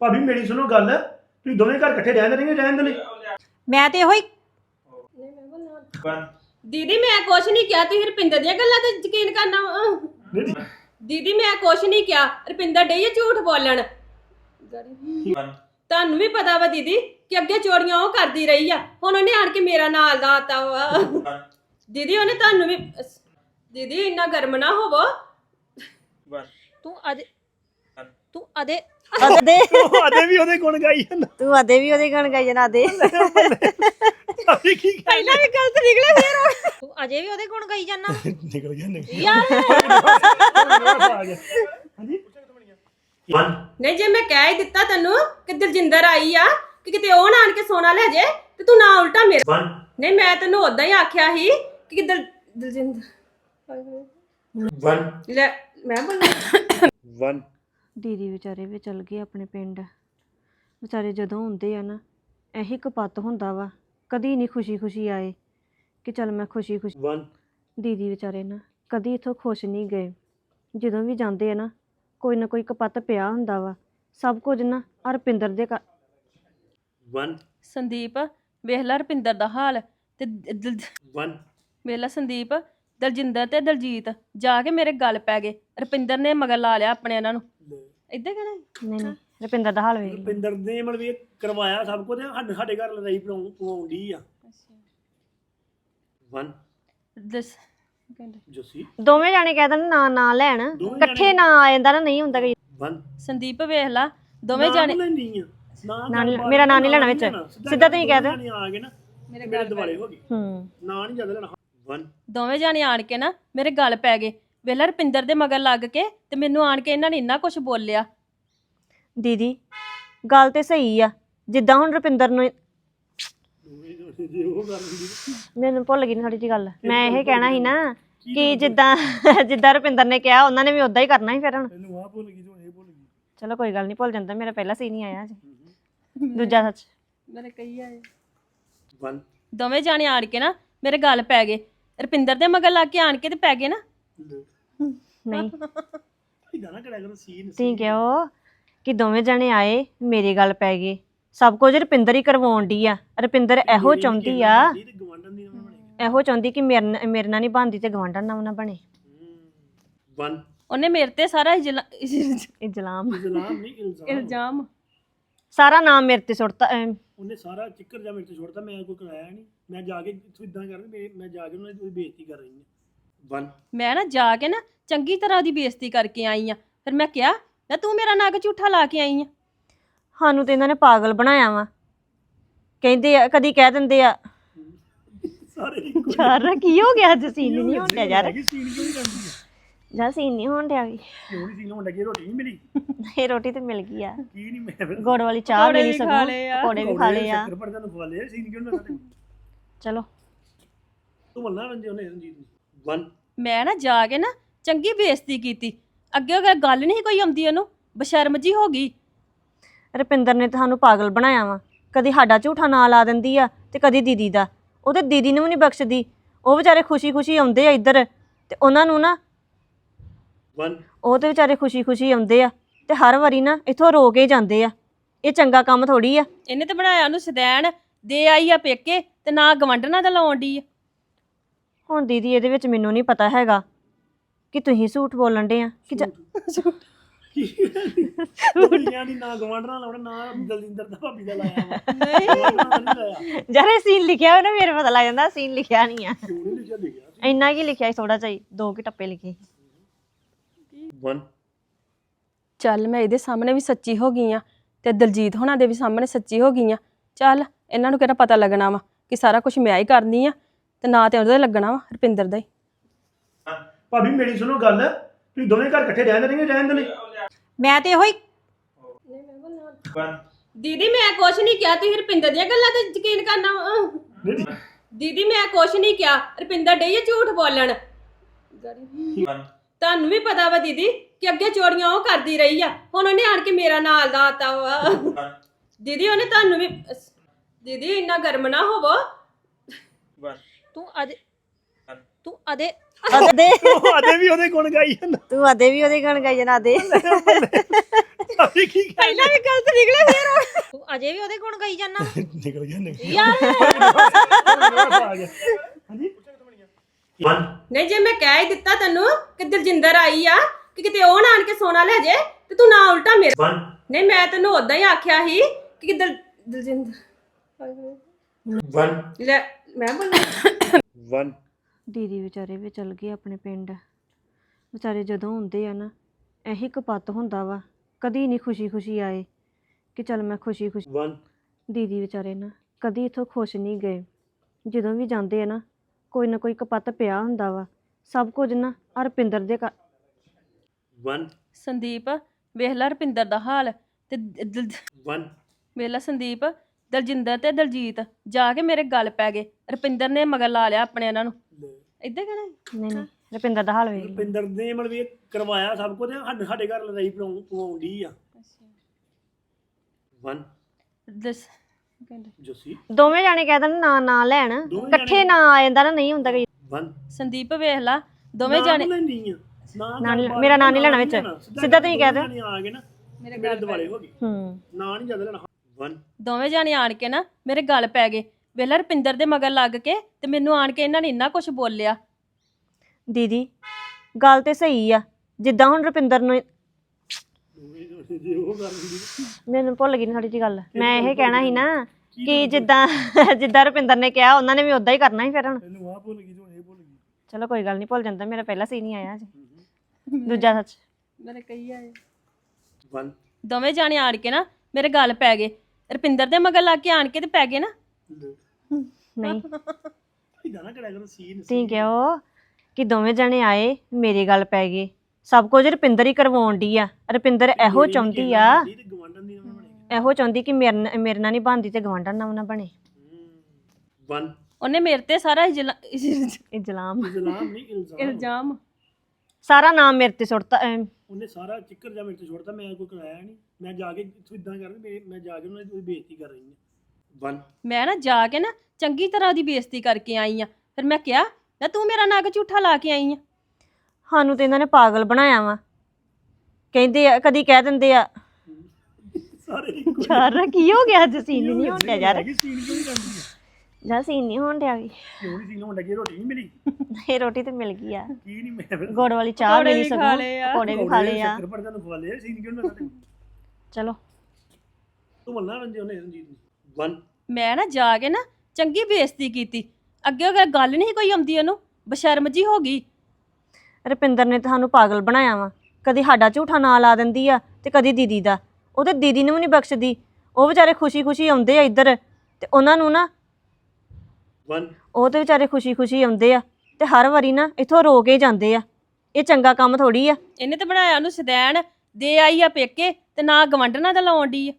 ਭਾਬੀ ਮੇਰੀ ਸੁਣੋ ਗੱਲ ਤੁਸੀਂ ਦੋਵੇਂ ਘਰ ਇਕੱਠੇ ਰਹਿੰਦੇ ਰਹਿੰਗੇ ਰਹਿੰਦੇ ਨੇ ਮੈਂ ਤੇ ਇਹੋ ਹੀ ਦੀਦੀ ਮੈਂ ਕੁਛ ਨਹੀਂ ਕਿਹਾ ਤੁਸੀਂ ਰੁਪਿੰਦਰ ਦੀਆਂ ਗੱਲਾਂ ਤੇ ਯਕੀਨ ਕਰਨਾ ਵਾ। ਨਹੀਂ। ਦੀਦੀ ਮੈਂ ਕੁਛ ਨਹੀਂ ਕਿਹਾ ਰੁਪਿੰਦਰ ਡਈ ਹੈ ਝੂਠ ਬੋਲਣ। ਤੁਹਾਨੂੰ ਵੀ ਪਤਾ ਵਾ ਦੀਦੀ ਕਿ ਅੱਗੇ ਚੋਰੀਆਂ ਉਹ ਕਰਦੀ ਰਹੀ ਆ। ਹੁਣ ਉਹਨੇ ਆਣ ਕੇ ਮੇਰਾ ਨਾਲ ਲਾਤਾ ਵਾ। ਦੀਦੀ ਉਹਨੇ ਤੁਹਾਨੂੰ ਵੀ ਦੀਦੀ ਇੰਨਾ ਗਰਮ ਨਾ ਹੋਵੋ। ਤੂੰ ਅਦੇ ਤੂੰ ਅਦੇ ਅਦੇ। ਉਹ ਅਦੇ ਵੀ ਉਹਦੇ ਗੁਣ ਗਾਈ ਜਾਂਦਾ ਤੂੰ ਅਦੇ ਵੀ ਉਹਦੇ ਗਣ ਗਾਈ ਜਨਾ ਦੇ ਭਾਬੀ ਕੀ ਕਹਿ- ਪਹਿਲਾਂ ਵੀ ਗਲਤ ਨਿਕਲਿਆ ਫੇਰ ਤੂੰ ਅਜੇ ਵੀ ਉਹਦੇ ਗੁਣ ਗਾਈ ਜਾਨਾ ਨਿਕਲ ਗਿਆ ਨਿਕਲ ਯਾਰ। ਹਾਂਜੀ? 1 ਨਹੀਂ ਜੇ ਮੈਂ ਕਹਿ ਹੀ ਦਿੱਤਾ ਤੈਨੂੰ ਕਿ ਦਲਜਿੰਦਰ ਆਈ ਆ ਕਿ ਕਿਤੇ ਉਹ ਨਾ ਆਣ ਕੇ ਸੋਨਾ ਲੈ ਜੇ ਤੇ ਤੂੰ ਨਾ ਉਲਟਾ ਮੇਰਾ 1 ਨਹੀਂ ਮੈਂ ਤੈਨੂੰ ਉਦਾਂ ਹੀ ਆਖਿਆ ਸੀ ਕਿ ਦਲ ਦਲਜਿੰਦਰ। 1 ਲੈ ਮੈਂ ਬੋਲਾਂ 1 ਦੀਦੀ ਵਿਚਾਰੇ ਵੀ ਚਲ ਗਏ ਆਪਣੇ ਪਿੰਡ। ਵਿਚਾਰੇ ਜਦੋਂ ਹੁੰਦੇ ਆ ਨਾ ਇਹੀ ਕਪੱਤ ਹੁੰਦਾ ਵਾ ਕਦੀ ਨਹੀਂ ਖੁਸ਼ੀ ਖੁਸ਼ੀ ਆਏ ਕਿ ਚਲ ਮੈਂ ਖੁਸ਼ੀ ਖੁਸ਼ੀ 1 ਦੀਦੀ ਵਿਚਾਰੇ ਨਾ ਕਦੀ ਇਥੋਂ ਖੁਸ਼ ਨਹੀਂ ਗਏ। ਜਦੋਂ ਵੀ ਜਾਂਦੇ ਆ ਨਾ ਕੋਈ ਨਾ ਕੋਈ ਕਪੱਤ ਪਿਆ ਹੁੰਦਾ ਵਾ ਸਭ ਕੁਝ ਨਾ ਆਹ ਰੁਪਿੰਦਰ ਦੇ ਘਰ 1 ਸੰਦੀਪ ਵੇਖ ਲੈ ਰੁਪਿੰਦਰ ਦਾ ਹਾਲ ਤੇ ਦਲ- 1 ਵੇਖ ਲੈ ਸੰਦੀਪ ਦਲਜਿੰਦਰ ਤੇ ਦਲਜੀਤ ਜਾ ਕੇ ਮੇਰੇ ਗੱਲ ਪੈ ਗਏ। ਰੁਪਿੰਦਰ ਨੇ ਮਗਰ ਲਾ ਲਿਆ ਆਪਣੇ ਇਹਨਾਂ ਨੂੰ। ਇੱਦਾਂ ਕਹਿਣਾ ਨਹੀਂ ਨਹੀਂ ਰੁਪਿੰਦਰ ਦਾ ਹਾਲ ਵੇਖ। ਰੁਪਿੰਦਰ ਨੇ ਮਨ ਵੀ ਕਰਵਾਇਆ ਸਭ ਕੁਝ ਸਾਡੇ ਸਾਡੇ ਘਰ ਲੜਾਈ ਪਵਾਉਂ ਪਵਾਉਂਦੀ ਆ। 1 ਦੱਸ। ਕਹਿੰਦੇ ਜੋਸੀ। ਦੋਵੇਂ ਜਾਣੇ ਕਹਿ ਦੇਣ ਨਾ ਨਾ ਲੈਣ। ਦੋਵੇਂ ਇਕੱਠੇ ਨਾ ਆ ਜਾਂਦਾ ਨਾ ਨਹੀਂ ਹੁੰਦਾ ਕਈ। 1 ਸੰਦੀਪ ਵੇਖ ਲਾ ਦੋਵੇਂ ਜਾਣੇ ਲੈਣੀ ਆ। ਨਾ ਮੇਰਾ ਨਾਂ ਨੀ ਲੈਣਾ ਵਿੱਚ। ਸਿੱਧਾ ਤੁਸੀਂ ਕਹਿ ਦਿਓ। ਦੋਵੇਂ ਜਾਣੇ ਆ ਗਏ ਨਾ ਮੇਰੇ ਦੁਆਲੇ ਹੋ ਗਏ। ਹੂੰ। ਨਾ ਨਹੀਂ ਜ਼ਿਆਦਾ ਲੈਣਾ। 1 ਦੋਵੇਂ ਜਾਣੇ ਆਣ ਕੇ ਨਾ ਮੇਰੇ ਗੱਲ ਪੈ ਗਏ। ਵੇਖ ਲੈ ਰੁਪਿੰਦਰ ਦੇ ਮਗਰ ਲੱਗ ਕੇ ਤੇ ਮੈਨੂੰ ਆਣ ਕੇ ਇਹਨਾਂ ਨੇ ਇੰਨਾ ਕੁਝ ਬੋਲਿਆ। ਦੀਦੀ ਗੱਲ ਤੇ ਸਹੀ ਆ ਜਿੱਦਾਂ ਹੁਣ ਰੁਪਿੰਦਰ ਨੂੰ ਜੇ ਮੈਨੂੰ ਭੁੱਲ ਗਈ ਥੋੜੀ ਜੀ ਗੱਲ। ਮੈਂ ਇਹ ਕਹਿਣਾ ਸੀ ਨਾ ਕਿ ਜਿੱਦਾਂ ਜਿੱਦਾਂ ਰੁਪਿੰਦਰ ਨੇ ਕਿਹਾ ਉਹਨਾਂ ਨੇ ਵੀ ਉਦਾਂ ਹੀ ਕਰਨਾ ਸੀ ਫਿਰ ਹੁਣ। ਤੈਨੂੰ ਆ ਭੁੱਲ ਗਈ ਤੂੰ ਇਹ ਭੁੱਲ ਗਈ। ਚਲੋ ਕੋਈ ਗੱਲ ਨਹੀਂ ਭੁੱਲ ਜਾਂਦਾ ਮੇਰਾ ਪਹਿਲਾ ਸੀ ਨਹੀਂ ਆਇਆ ਅਜੇ ਦੂਜਾ ਸੱਚ। ਮੇਰੇ ਕਈ ਆਏ। 1 ਦੋਵੇਂ ਜਾਣੇ ਆਣ ਕੇ ਨਾ ਮੇਰੇ ਗੱਲ ਪੈ ਗਏ। ਰੁਪਿੰਦਰ ਦੇ ਮਗਰ ਲੱਗ ਕੇ ਆਣ ਕੇ ਤੇ ਪੈ ਗਏ ਨਾ। ਨਹੀਂ। ਇਦਾਂ ਨਾ ਕਰਿਆ ਕਰੋ ਸੀਨ ਤੁਸੀਂ ਕਿਹਾ ਕਿ ਦੋਵੇਂ ਜਣੇ ਆਏ ਮੇਰੇ ਗੱਲ ਪੈ ਗਏ ਸਭ ਕੁਝ ਰੁਪਿੰਦਰ ਹੀ ਕਰਵਾਉਣ ਦੀ ਆ। ਰੁਪਿੰਦਰ ਇਹੋ ਚਾਹੁੰਦੀ ਆ। ਤੇ ਗਵਾਂਡਨ ਦੀ ਨਾ ਬਣੇ ਇਹੋ ਚਾਹੁੰਦੀ ਕਿ ਮੇਰੇ ਨਾਲ- ਮੇਰੇ ਨਾਲ ਨਹੀਂ ਬਣਦੀ ਤੇ ਗਵਾਂਢਣ ਨਾਲ ਨਾ ਬਣੇ। 1 ਉਹਨੇ ਮੇਰੇ ਤੇ ਸਾਰਾ ਇਜਲਾ- ਇਜਲਾਮ ਨਹੀਂ ਇਲਜ਼ਾਮ। ਇਲਜ਼ਾਮ। ਸਾਰਾ ਨਾਮ ਮੇਰੇ ਤੇ ਸੁੱਟਤਾ ਅਮ, ਉਹਨੇ ਸਾਰਾ ਚਿੱਕਰ ਜਾ ਮੇਰੇ ਤੇ ਛੋੜਤਾ ਮੈਂ ਕੋਈ ਕਰਾਇਆ ਨਹੀਂ। ਮੈਂ ਜਾ ਕੇ ਇੱਥੋਂ ਇਦਾਂ ਕਰ ਮੈਂ ਮੈਂ ਜਾ ਕੇ ਉਹਨਾਂ ਦੀ ਬੇਇੱਜ਼ਤੀ ਕਰ ਰਹੀ ਹਾਂ। 1 ਮੈਂ ਨਾ ਜਾ ਕੇ ਨਾ ਚੰਗੀ ਤਰ੍ਹਾਂ ਉਹਦੀ ਬੇਇੱਜ਼ਤੀ ਕਰਕੇ ਆਈ ਆ। ਫਿਰ ਮੈਂ ਕਿਹਾ ਨਾ ਤੂੰ ਮੇਰਾ ਨੱਕ ਝੂਠਾ ਲਾ ਕੇ ਆਈ ਆ। ਸਾਨੂੰ ਤੇ ਇਹਨਾਂ ਨੇ ਪਾਗਲ ਬਣਾਇਆ ਵਾ। ਕਹਿੰਦੇ ਆ ਕਦੀ ਕਹਿ ਦਿੰਦੇ ਆ ਸਾਰੇ ਇੱਕੋ ਯਾਰ ਕੀ ਹੋ ਗਿਆ? ਅੱਜ ਸੀਨ ਨਹੀਂ ਹੋਣ ਡਿਆ ਯਾਰ। ਹੈਗੀ ਸੀਨ ਕਿਉਂ ਨਹੀਂ ਜਾਂਦੀ ਜਾਂ ਸੀਨ ਨਹੀਂ ਹੋਣ ਡਿਆ ਵੀ। ਕਿਉਂ ਨਹੀਂ ਸੀਨ ਹੋਣ ਲੱਗੀ? ਰੋਟੀ ਨਹੀਂ ਮਿਲੀ? ਇਹ ਰੋਟੀ ਤੇ ਮਿਲ ਗਈ ਆ। ਕੀ ਨਹੀਂ ਮੈਂ ਫਿਰ ਗੁੜ ਵਾਲੀ ਚਾਹ ਪਕੌੜੇ ਮਿਲੀ ਵੀ ਖਾ ਸਗੋਂ ਲਏ ਆ। ਪਕੌੜੇ ਵੀ ਖਾ ਲਏ ਆ। ਸ਼ੱਕਰ ਪਰ ਤੁਹਾਨੂੰ ਖਵਾ ਲਿਆ ਸੀਨ ਕਿਉਂ ਨਾ ਸਾਡੇ ਚਲੋ। ਤੂੰ ਮੱਲਾ ਰੰਜੇ ਉਹਨੇ ਰਣਜੀਤ ਨੂੰ। 1 ਮੈਂ ਨਾ ਜਾ ਕੇ ਨਾ ਚੰਗੀ ਬੇਇੱਜ਼ਤੀ ਕੀਤੀ। ਅੱਗੇ ਉਹ ਗੱਲ ਨਹੀਂ ਕੋਈ ਆਉਂਦੀ ਉਹਨੂੰ ਬਸ਼ਰਮ ਜੀ ਹੋ ਗਈ। ਰੁਪਿੰਦਰ ਨੇ ਤਾਂ ਸਾਨੂੰ ਪਾਗਲ ਬਣਾਇਆ ਵਾ। ਕਦੀ ਸਾਡਾ ਝੂਠਾ ਨਾਂ ਲਾ ਦਿੰਦੀ ਆ ਤੇ ਕਦੀ ਦੀਦੀ ਦਾ। ਉਹ ਤੇ ਦੀਦੀ ਨੂੰ ਵੀ ਨਹੀਂ ਬਖਸ਼ਦੀ। ਉਹ ਵਿਚਾਰੇ ਖੁਸ਼ੀ-ਖੁਸ਼ੀ ਆਉਂਦੇ ਆ ਇੱਧਰ ਤੇ ਉਹਨਾਂ ਨੂੰ ਨਾ 1 ਉਹ ਤੇ ਵਿਚਾਰੇ ਖੁਸ਼ੀ-ਖੁਸ਼ੀ ਆਉਂਦੇ ਆ ਤੇ ਹਰ ਵਾਰੀ ਨਾ ਇੱਥੋਂ ਰੋ ਕੇ ਜਾਂਦੇ ਆ। ਇਹ ਚੰਗਾ ਕੰਮ ਥੋੜੀ ਆ। ਇਹਨੇ ਤੇ ਬਣਾਇਆ ਉਹਨੂੰ ਸਦੈਣ ਦੇ ਆਈ ਆ ਪੇਕੇ ਤੇ ਨਾ ਗਵੰਡਣਾ ਦਾ ਲਾਉਣ ਦੀ ਆ। ਹੁਣ ਦੀਦੀ ਇਹਦੇ ਵਿੱਚ ਮੈਨੂੰ ਨਹੀਂ ਪਤਾ ਹੈਗਾ ਕਿ ਤੁਸੀਂ ਝੂਠ ਬੋਲਣ ਦੇ ਆ ਕਿ ਜਾਂ- ਦੀ ਨਾ ਗਵਾਂਡਣਾ ਲਾਉਣਾ ਨਾ ਦਲਜਿੰਦਰ ਦਾ ਭਾਬੀ ਦਾ ਲਾਇਆ ਵਾ। ਨਹੀਂ। ਗਵਾਂਢਣਾ ਨਹੀਂ ਲਾਇਆ। ਯਾਰ ਇਹ ਸੀਨ ਲਿਖਿਆ ਹੋਇਆ ਨਾ ਮੇਰੇ ਪਤਾ ਲੱਗ ਜਾਂਦਾ ਸੀਨ ਲਿਖਿਆ ਨਹੀਂ ਆ। ਕਿਉਂ ਨਹੀਂ ਲਿਖਿਆ ਲਿਖਿਆ ਇੰਨਾ ਕੀ ਲਿਖਿਆ ਥੋੜਾ ਚਾਹੀ ਦੋ ਕਿ ਟੱਪੇ ਲਿਖੇ 1 ਚੱਲ ਮੈਂ ਇਹਦੇ ਸਾਹਮਣੇ ਵੀ ਸੱਚੀ ਹੋ ਗਈ ਆ ਤੇ ਦਲਜੀਤ ਹੋਣਾ ਦੇ ਵੀ ਸਾਹਮਣੇ ਸੱਚੀ ਹੋ ਗਈ ਆ। ਚੱਲ ਇਹਨਾਂ ਨੂੰ ਕਿਹੜਾ ਪਤਾ ਲੱਗਣਾ ਵਾ ਕਿ ਸਾਰਾ ਕੁਝ ਮੈਂ ਹੀ ਕਰਨੀ ਆ। ਤੇ ਨਾ ਤੇ ਉਹਦਾ ਲੱਗਣਾ ਵਾ ਰੁਪਿੰਦਰ ਦਾ ਹੀ। ਭਾਬੀ ਮੇਰੀ ਸੁਣੋ ਗੱਲ। ਤੁਸੀਂ ਦੋਵੇਂ ਘਰ ਇਕੱਠੇ ਰਹਿੰਦੇ ਰਹਿੰਗੇ ਰਹਿੰਦੇ ਨੇ ਮੈਂ ਤੇ ਇਹੋ ਹੀ ਦੀਦੀ ਮੈਂ ਕੁਛ ਨਹੀਂ ਕਿਹਾ ਤੁਸੀਂ ਰੁਪਿੰਦਰ ਦੀਆਂ ਗੱਲਾਂ ਤੇ ਯਕੀਨ ਕਰਨਾ ਵਾ। ਦੀਦੀ ਮੈਂ ਕੁਛ ਨਹੀਂ ਕਿਹਾ ਰੁਪਿੰਦਰ ਡਈ ਝੂਠ ਬੋਲਣ। ਤੁਹਾਨੂੰ ਵੀ ਪਤਾ ਵਾ ਦੀਦੀ ਕਿ ਅੱਗੇ ਚੋਰੀਆਂ ਉਹ ਕਰਦੀ ਰਹੀ ਆ। ਹੁਣ ਉਹਨੇ ਆਣ ਕੇ ਮੇਰਾ ਨਾਲ ਲਾਤਾ ਵਾ। ਦੀਦੀ ਉਹਨੇ ਤੁਹਾਨੂੰ ਵੀ ਦੀਦੀ ਇੰਨਾ ਗਰਮ ਨਾ ਹੋਵੋ। ਤੂੰ ਅਦੇ ਤੂੰ ਅਦੇ ਅਦੇ। ਉਹ ਅਦੇ ਵੀ ਉਹਦੇ ਗੁਣ ਗਾਈ ਜਾਂਦਾ ਤੂੰ ਅਦੇ ਵੀ ਉਹਦੇ ਗਣ ਗਾਈ ਜਨਾ ਦੇ ਅਰੇ ਕੀ ਕਰ ਪਹਿਲਾਂ ਵੀ ਗਲਤ ਨਿਕਲਿਆ ਫੇਰ ਤੂੰ ਅਜੇ ਵੀ ਉਹਦੇ ਗੁਣ ਗਈ ਜਾਂਦਾ। ਨਿਕਲ ਗਿਆ ਨਿਕਲ ਯਾਰ। ਗਿਆ ਹਾਂਜੀ? 1 ਨਹੀਂ ਜੇ ਮੈਂ ਕਹਿ ਹੀ ਦਿੱਤਾ ਤੈਨੂੰ ਕਿ ਦਲਜਿੰਦਰ ਆਈ ਆ ਕਿ ਕਿਤੇ ਉਹ ਨਾ ਆਣ ਕੇ ਸੋਨਾ ਲੈ ਜੇ ਤੇ ਤੂੰ ਨਾ ਉਲਟਾ ਮੇਰਾ 1 ਨਹੀਂ ਮੈਂ ਤੈਨੂੰ ਉਦਾਂ ਹੀ ਆਖਿਆ ਸੀ ਕਿ ਦਲ ਦਲਜਿੰਦਰ। 1 ਲੈ। ਮੈਂ ਬੋਲਾਂ 1 ਦੀਦੀ ਵਿਚਾਰੇ ਵੀ ਚਲ ਗਏ ਆਪਣੇ ਪਿੰਡ। ਵਿਚਾਰੇ ਜਦੋਂ ਹੁੰਦੇ ਆ ਨਾ ਇਹੀ ਕਪੱਤ ਹੁੰਦਾ ਵਾ। ਕਦੀ ਨਹੀਂ ਖੁਸ਼ੀ ਖੁਸ਼ੀ ਆਏ ਕਿ ਚਲ ਮੈਂ ਖੁਸ਼ੀ ਖੁਸ਼ੀ 1 ਦੀਦੀ ਵਿਚਾਰੇ ਨਾ ਕਦੀ ਇਥੋਂ ਖੁਸ਼ ਨਹੀਂ ਗਏ। ਜਦੋਂ ਵੀ ਜਾਂਦੇ ਆ ਨਾ ਕੋਈ ਨਾ ਕੋਈ ਕਪੱਤ ਪਿਆ ਹੁੰਦਾ ਵਾ। ਸਭ ਕੁਝ ਨਾ ਆਹ ਰੁਪਿੰਦਰ ਦੇ ਘਰ। 1 ਸੰਦੀਪ ਵੇਖ ਲੈ ਰਪਿੰਦਰ ਦਾ ਹਾਲ ਤੇ ਦ- ਦਲ- 1 ਵੇਖ ਲੈ ਸੰਦੀਪ। ਦਲਜਿੰਦਰ ਤੇ ਦਲਜੀਤ ਜਾ ਕੇ ਮੇਰੇ ਗੱਲ ਪੈ ਗਏ। ਰਪਿੰਦਰ ਨੇ ਮਗਰ ਲਾ ਲਿਆ ਆਪਣੇ ਇਹਨਾਂ ਨੂੰ। ਇੱਦਾਂ ਕਹਿਣਾ ਨਹੀਂ ਨਹੀਂ ਰੁਪਿੰਦਰ ਦਾ ਹਾਲ ਵੇਖ। ਰੁਪਿੰਦਰ ਨੇ ਮਤਲਬ ਇਹ ਕਰਵਾਇਆ ਸਭ ਕੁਝ ਸਾਡੇ ਸਾਡੇ ਘਰ ਲੜਾਈ ਪਵਾਉਣ ਪਵਾਉਂਦੀ ਆ। 1 ਦੱਸ। ਕਹਿੰਦੇ ਜੋਸੀ। ਦੋਵੇਂ ਜਾਣੇ ਕਹਿ ਦੇਣ ਨਾ ਨਾ ਲੈਣ। ਇਕੱਠੇ ਨਾ ਆ ਜਾਂਦਾ ਨਾ ਨਹੀਂ ਹੁੰਦਾ ਕਈ। 1 ਸੰਦੀਪ ਵੇਖ ਲਾ ਦੋਵੇਂ ਜਾਣੇ ਲੈਣੀ ਆ। ਨਾ ਨਾਂ ਨੀ- ਗੱਲਬਾਤ ਮੇਰਾ ਨਾਂ ਨੀ ਲੈਣਾ ਵਿੱਚ। ਸਿੱਧਾ ਤੁਸੀਂ ਕਹਿ ਦਿਓ। ਆ ਗਏ ਨਾ। ਮੇਰੇ ਦੁਆਲੇ ਹੋ ਗਏ। ਹੂੰ। ਨਾ ਨਹੀਂ ਜ਼ਿਆਦਾ ਲੈਣਾ। 1 ਦੋਵੇਂ ਜਾਣੇ ਆਣ ਕੇ ਨਾ ਮੇਰੇ ਗੱਲ ਪੈ ਗਏ। ਵੇਖ ਲੈ ਰਪਿੰਦਰ ਦੇ ਮਗਰ ਲੱਗ ਕੇ ਤੇ ਮੈਨੂੰ ਆਣ ਕੇ ਇਹਨਾਂ ਨੇ ਇੰਨਾ ਕੁਝ ਬੋਲਿਆ। ਦੀਦੀ ਗੱਲ ਤੇ ਸਹੀ ਆ। ਜਿੱਦਾਂ ਹੁਣ ਰੁਪਿੰਦਰ ਨੂੰ ਮੈਨੂੰ ਭੁੱਲ ਗਈ ਥੋੜੀ ਜੀ ਗੱਲ। ਮੈਂ ਇਹ ਕਹਿਣਾ ਸੀ ਨਾ ਕਿ ਜਿੱਦਾਂ ਜਿੱਦਾਂ ਰੁਪਿੰਦਰ ਨੇ ਕਿਹਾ ਉਹਨਾਂ ਨੇ ਵੀ ਉਦਾਂ ਹੀ ਕਰਨਾ ਸੀ ਫਿਰ ਹੁਣ। ਇਹਨੂੰ ਆ ਭੁੱਲ ਗਈ ਤੂੰ ਇਹ ਭੁੱਲ ਗਈ। ਚਲੋ ਕੋਈ ਗੱਲ ਨਹੀਂ ਭੁੱਲ ਜਾਂਦਾ ਮੇਰਾ ਪਹਿਲਾ ਸੀ ਨਹੀਂ ਆਇਆ ਜੀ। ਦੂਜਾ ਸੱਚ। ਮੇਰੇ ਕਈ ਆਏ। 1 ਦੋਵੇਂ ਜਾਣੇ ਆਣ ਕੇ ਨਾ ਮੇਰੇ ਗੱਲ ਪੈ ਗਏ। ਰਪਿੰਦਰ ਦੇ ਮਗਰ ਲੱਗ ਕੇ ਆਣ ਕੇ ਤੇ ਪੈ ਗਏ ਨਾ। ਨਹੀਂ। ਇਦਾਂ ਨਾ ਕਰਿਆ ਕਰੋ ਸੀਨ ਤੁਸੀਂ ਕਿਹਾ ਕਿ ਦੋਵੇਂ ਜਣੇ ਆਏ ਮੇਰੀ ਗੱਲ ਪੈ ਗਈ। ਸਭ ਕੁਝ ਰੁਪਿੰਦਰ ਹੀ ਕਰਵਾਉਣ ਦੀ ਆ। ਰੁਪਿੰਦਰ ਇਹੋ ਚਾਹੁੰਦੀ ਆ। ਤੇ ਗਵਾਂਡਨ ਦੀ ਨਾ ਬਣੇ। ਇਹੋ ਚਾਹੁੰਦੀ ਕਿ ਮੇਰੇ ਨਾਲ- ਮੇਰੇ ਨਾਲ ਨਹੀਂ ਬਣਦੀ ਤੇ ਗਵਾਂਢਣ ਨਾਲ ਨਾ ਬਣੇ। 1 ਉਹਨੇ ਮੇਰੇ ਤੇ ਸਾਰਾ ਇਜਲਾ- ਇਜਲਾਮ। ਇਸਲਾਮ ਨਹੀਂ ਇਲਜ਼ਾਮ। ਇਲਜ਼ਾਮ। ਸਾਰਾ ਨਾਮ ਮੇਰੇ ਤੇ ਸੁੱਟਤਾ ਅਮ, ਉਹਨੇ ਸਾਰਾ ਚਿੱਕਰ ਜਾ ਮੇਰੇ ਤੇ ਛੋੜਤਾ ਮੈਂ ਕੋਈ ਕਰਾਇਆ ਨਹੀਂ ਮੈਂ ਜਾ ਕੇ ਇੱਥੋਂ ਇਦਾਂ ਕਰ ਮੈਂ ਮੈਂ ਜਾ ਕੇ ਉਹਨਾਂ ਦੀ ਬੇਇੱਜ਼ਤੀ ਕਰ ਰਹੀ ਹਾਂ। 1 ਮੈਂ ਨਾ ਜਾ ਕੇ ਨਾ ਚੰਗੀ ਤਰ੍ਹਾਂ ਦੀ ਬੇਇੱਜ਼ਤੀ ਕਰਕੇ ਆਈ ਆ ਫਿਰ ਮੈਂ ਕਿਹਾ ਨਾ ਤੂੰ ਮੇਰਾ ਨੱਕ ਝੂਠਾ ਲਾ ਕੇ ਆਈ ਆ? ਸਾਨੂੰ ਤੇ ਇਹਨਾਂ ਨੇ ਪਾਗਲ ਬਣਾਇਆ ਵਾ। ਕਹਿੰਦੇ ਆ ਕਦੀ ਕਹਿ ਦਿੰਦੇ ਆ ਸਾਰੇ ਇੱਕੋ ਯਾਰ ਕੀ ਹੋ ਗਿਆ? ਅੱਜ ਸੀਨ ਨਹੀਂ ਡਿਆ ਯਾਰ। ਸੀਨ ਕਿਉਂ ਨਹੀਂ ਕਰਦੀ ਜਾਂ ਸੀਨ ਨਹੀਂ ਹੋਣ ਡਿਆ ਵੀ। ਕਿਉਂ ਨਹੀਂ ਹੋਣ ਲੱਗੀ ਰੋਟੀ ਨਹੀਂ ਮਿਲੀ? ਇਹ ਰੋਟੀ ਤੇ ਮਿਲ ਗਈ ਆ। ਕੀ ਨਹੀਂ ਮੈਂ ਫਿਰ? ਗੁੜ ਵਾਲੀ ਚਾਹ ਪਕੌੜੇ ਮਿਲੀ ਵੀ ਖਾ ਸਗੋਂ ਲਏ ਆ। ਪਕੌੜੇ ਵੀ ਖਾ ਲਏ ਆ। ਸ਼ੱਕਰ ਪਰ ਤੁਹਾਨੂੰ ਖਵਾ ਲਿਆ ਸੀਨ ਕਿਉਂ ਨਾ ਚਲੋ। ਤੂੰ ਮੰਨਣਾ ਰੰਜੇ ਉਹਨੇ ਰਣਜੀਤ ਨੂੰ। 1 ਮੈਂ ਨਾ ਜਾ ਕੇ ਨਾ ਚੰਗੀ ਬੇਇੱਜ਼ਤੀ ਕੀਤੀ। ਅੱਗੇ ਉਹ ਗੱਲ ਨਹੀਂ ਕੋਈ ਆਉਂਦੀ ਉਹਨੂੰ? ਬਸ਼ਰਮ ਜੀ ਹੋ ਗਈ। ਰੁਪਿੰਦਰ ਨੇ ਤਾਂ ਸਾਨੂੰ ਪਾਗਲ ਬਣਾਇਆ ਵਾ। ਕਦੀ ਸਾਡਾ ਝੂਠਾ ਨਾਂ ਲਾ ਦਿੰਦੀ ਆ ਤੇ ਕਦੀ ਦੀਦੀ ਦਾ। ਉਹ ਤੇ ਦੀਦੀ ਨੂੰ ਵੀ ਨਹੀਂ ਬਖਸ਼ਦੀ। ਉਹ ਵਿਚਾਰੇ ਖੁਸ਼ੀ-ਖੁਸ਼ੀ ਆਉਂਦੇ ਆ ਇੱਧਰ। ਤੇ ਉਹਨਾਂ ਨੂੰ ਨਾ 1 ਉਹ ਤੇ ਵਿਚਾਰੇ ਖੁਸ਼ੀ-ਖੁਸ਼ੀ ਆਉਂਦੇ ਆ ਤੇ ਹਰ ਵਾਰੀ ਨਾ ਇੱਥੋਂ ਰੋ ਕੇ ਜਾਂਦੇ ਆ। ਇਹ ਚੰਗਾ ਕੰਮ ਥੋੜੀ ਆ। ਇਹਨੇ ਤੇ ਬਣਾਇਆ ਉਹਨੂੰ ਸਦੈਣ ਦੇ ਆਈ ਆ ਪੇਕੇ ਤੇ ਨਾ ਗਵੰਡਣਾ ਦਾ ਲਾਉਣ ਦੀ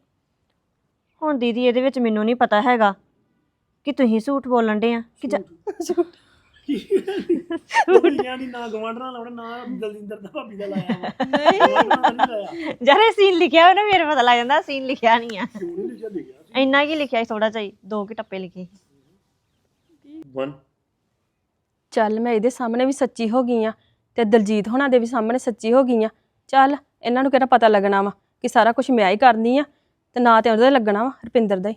ਹੁਣ ਦੀਦੀ ਇਹਦੇ ਵਿੱਚ ਮੈਨੂੰ ਨਹੀਂ ਪਤਾ ਹੈਗਾ ਕਿ ਤੁਸੀਂ ਝੂਠ ਬੋਲਣ ਦੇ ਆ ਕਿ ਜਾਂ- ਕੁੜੀਆਂ ਦੀ ਨਾ ਗਵਾਂਡਣਾ ਲਾਉਣਾ ਨਾ ਦਲਜਿੰਦਰ ਦਾ ਭਾਬੀ ਦਾ ਲਾਇਆ ਵਾ। ਨਹੀਂ। ਲਾਇਆ। ਯਾਰ ਇਹ ਸੀਨ ਲਿਖਿਆ ਹੋਇਆ ਨਾ ਮੇਰੇ ਪਤਾ ਲੱਗ ਜਾਂਦਾ ਸੀਨ ਲਿਖਿਆ ਨਹੀਂ ਆ। ਕਿਉਂ ਨਹੀਂ ਲਿਖਿਆ ਲਿਖਿਆ ਇੰਨਾ ਕੀ ਲਿਖਿਆ ਸੀ ਥੋੜਾ ਚਾਹੀ ਦੋ ਕਿ ਟੱਪੇ ਲਿਖੇ ਸੀ। 1 ਚੱਲ ਮੈਂ ਇਹਦੇ ਸਾਹਮਣੇ ਵੀ ਸੱਚੀ ਹੋ ਗਈ ਆ ਤੇ ਦਲਜੀਤ ਹੋਣਾ ਦੇ ਵੀ ਸਾਹਮਣੇ ਸੱਚੀ ਹੋ ਗਈ ਆ। ਚੱਲ ਇਹਨਾਂ ਨੂੰ ਕਿਹੜਾ ਪਤਾ ਲੱਗਣਾ ਵਾ ਕਿ ਸਾਰਾ ਕੁਝ ਮੈਂ ਹੀ ਕਰਨੀ ਆ ਤੇ ਨਾ ਤੇ ਉਹਦੇ ਲੱਗਣਾ ਵਾ ਰੁਪਿੰਦਰ ਦਾ ਹੀ।